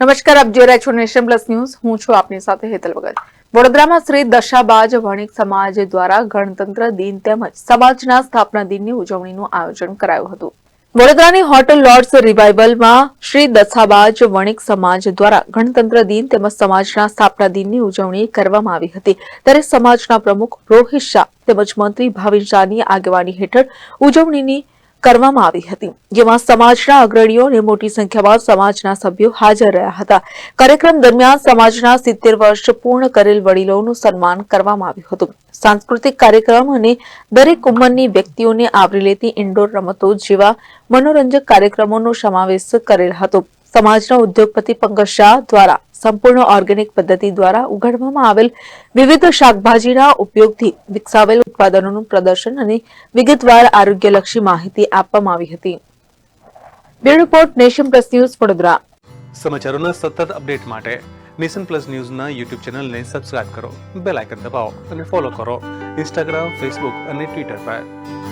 નમસ્કાર, આપ જોઈ રહ્યા છો નેશન પ્લસ ન્યૂઝ. હું છું આપની સાથે હેતલ ભગત. વડોદરામાં શ્રી દશાબાજ વણિક સમાજ દ્વારા ગણતંત્ર દિન તેમજ સમાજના સ્થાપના દિનની ઉજવણીનું આયોજન કરાયું હતું. વડોદરાની હોટલ લોર્ડ્સ રિવાઇવલમાં શ્રી દશાબાજ વણિક સમાજ દ્વારા ગણતંત્ર દિન તેમજ સમાજના સ્થાપના દિનની ઉજવણી કરવામાં આવી હતી. ત્યારે સમાજના પ્રમુખ રોહિત શાહ તેમજ મંત્રી ભાવિન શાહની આગેવાની હેઠળ ઉજવણીની કરવામાં આવી હતી, જેમાં સમાજના અગ્રણીઓ અને મોટી સંખ્યામાં સમાજના સભ્યો હાજર રહ્યા હતા. કાર્યક્રમ દરમિયાન સમાજના સિત્તેર વર્ષ પૂર્ણ કરેલ વડીલોનું સન્માન કરવામાં આવ્યું હતું. સાંસ્કૃતિક કાર્યક્રમ અને દરેક ઉંમરની વ્યક્તિઓને આવરી લેતી ઇન્ડોર રમતો જેવા મનોરંજક કાર્યક્રમોનો સમાવેશ કરેલ હતો. સમાજના ઉદ્યોગપતિ પંકજ શાહ દ્વારા સંપૂર્ણ ઓર્ગેનિક પદ્ધતિ દ્વારા ઉગાડવામાં આવેલ વિવિધ શાકભાજીના ઉપયોગથી વિકસાવેલ ઉત્પાદનોનું પ્રદર્શન અને વિગતવાર આરોગ્યલક્ષી માહિતી આપવામાં આવી હતી. Bureau report, nation plus news, Vadodara. સમાચારોના સતત અપડેટ માટે નેશન પ્લસ ન્યૂઝના યુટ્યુબ ચેનલને સબસ્ક્રાઇબ કરો, બેલ આઇકન દબાવો અને ફોલો કરો ઇન્સ્ટાગ્રામ, ફેસબુક અને ટ્વિટર પર.